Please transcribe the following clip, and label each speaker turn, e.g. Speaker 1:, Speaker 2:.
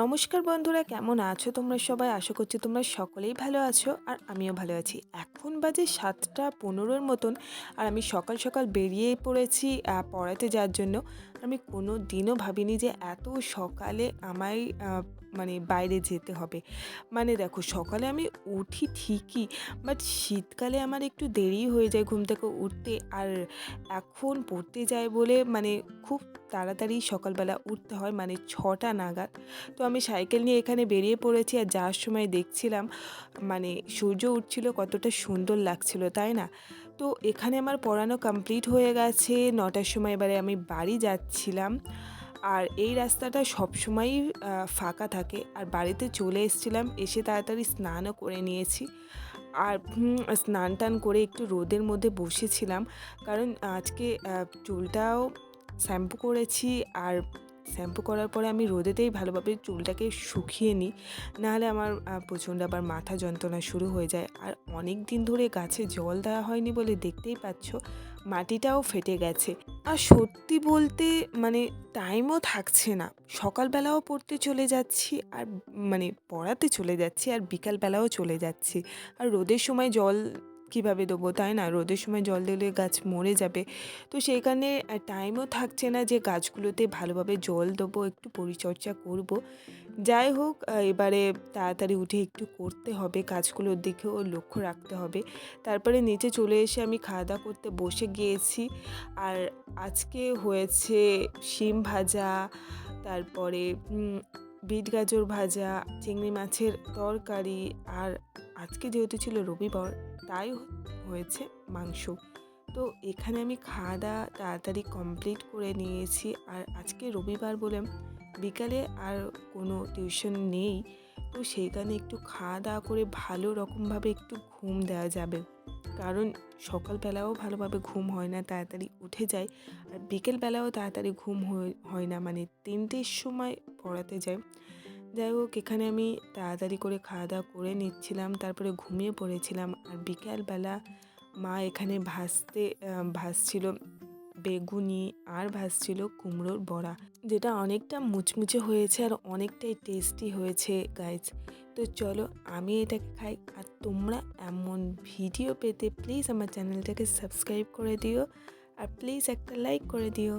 Speaker 1: নমস্কার বন্ধুরা, কেমন আছো তোমরা সবাই? আশা করছি তোমরা সকলেই ভালো আছো আর আমিও ভালো আছি। এখন বাজে সাতটা পনেরোর মতন আর আমি সকাল সকাল বেরিয়ে পড়েছি পড়াতে যাওয়ার জন্য। আমি কোনো দিনও ভাবিনি যে এত সকালে আমায় মানে বাইরে যেতে হবে। মানে দেখো সকালে আমি উঠি ঠিকই বাট শীতকালে আমার একটু দেরি হয়ে যায় ঘুম থেকে উঠতে। আর এখন পড়তে যায় বলে মানে খুব তাড়াতাড়ি সকালবেলা উঠতে হয় মানে ছটা নাগাদ। তো আমি সাইকেল নিয়ে এখানে বেরিয়ে পড়েছি আর যাওয়ার সময় দেখছিলাম মানে সূর্য উঠছিল কতটা সুন্দর লাগছিল, তাই না? তো এখানে আমার পড়ানো কমপ্লিট হয়ে গেছে, নটার সময় এবারে আমি বাড়ি যাচ্ছিলাম। আর এই রাস্তাটা সবসময়ই ফাঁকা থাকে। আর বাড়িতে চলে এসেছিলাম, এসে তাড়াতাড়ি স্নানও করে নিয়েছি। আর স্নান টান করে একটু রোদের মধ্যে বসেছিলাম। কারণ আজকে চুলটাও শ্যাম্পু করেছি। আর শ্যাম্পু করার পরে আমি রোদেতেই ভালোভাবে চুলটাকে শুকিয়ে নিই। নাহলে আমার প্রচণ্ড আবার মাথা যন্ত্রণা শুরু হয়ে যায়। আর অনেক দিন ধরে গাছে জল দেওয়া হয়নি বলে দেখতেই পাচ্ছ। মাটিটাও ফেটে গেছে। আর সত্যি বলতে মানে টাইমও থাকছে না। সকালবেলাও পড়তে চলে যাচ্ছি, আর মানে পড়াতে চলে যাচ্ছি, আর বিকালবেলাও চলে যাচ্ছি। আর রোদের সময় জল কীভাবে দেবো, তাই না? রোদের সময় জল দিলে গাছ মরে যাবে। তো সেইখানে টাইমও থাকছে না যে গাছগুলোতে ভালোভাবে জল দেবো, একটু পরিচর্যা করব। যাই হোক এবারে তাড়াতাড়ি উঠে একটু করতে হবে, কাজগুলোর দিকেও লক্ষ্য রাখতে হবে। তারপরে নিচে চলে এসে আমি খাওয়া দাওয়া করতে বসে গিয়েছি। আর আজকে হয়েছে শিম ভাজা, তারপরে বিট গাজর ভাজা, চিংড়ি মাছের তরকারি আর আজকে যেহেতু ছিল রবিবার, তাই হয়েছে মাংস। তো এখানে আমি খাওয়া দাওয়া তাড়াতাড়ি কমপ্লিট করে নিয়েছি। আর আজকে রবিবার বলে বিকালে আর কোনো টিউশন নেই তো সেইখানে একটু খাওয়া দাওয়া করে ভালো রকমভাবে একটু ঘুম দেওয়া যাবে। কারণ সকালবেলাও ভালোভাবে ঘুম হয় না তাড়াতাড়ি উঠে যায়। আর বিকেলবেলাও তাড়াতাড়ি ঘুম হয়- না মানে তিনটের সময় পড়াতে যায়। যাই হোক এখানে আমি তাড়াতাড়ি করে খাওয়া দাওয়া করে নিচ্ছিলাম তারপরে ঘুমিয়ে পড়েছিলাম। আর বিকেলবেলা মা এখানে ভাসতে আহ, ভাজছিল বেগুনি আর ভাজছিল কুমড়োর বড়া, যেটা অনেকটা মুচমুচে হয়েছে আর অনেকটাই টেস্টি হয়েছে গাইজ তো চলো আমি এটাকে খাই আর তোমরা এমন ভিডিও পেতে প্লিজ আমার চ্যানেলটাকে সাবস্ক্রাইব করে দিও আর প্লিজ একটা লাইক করে দিও।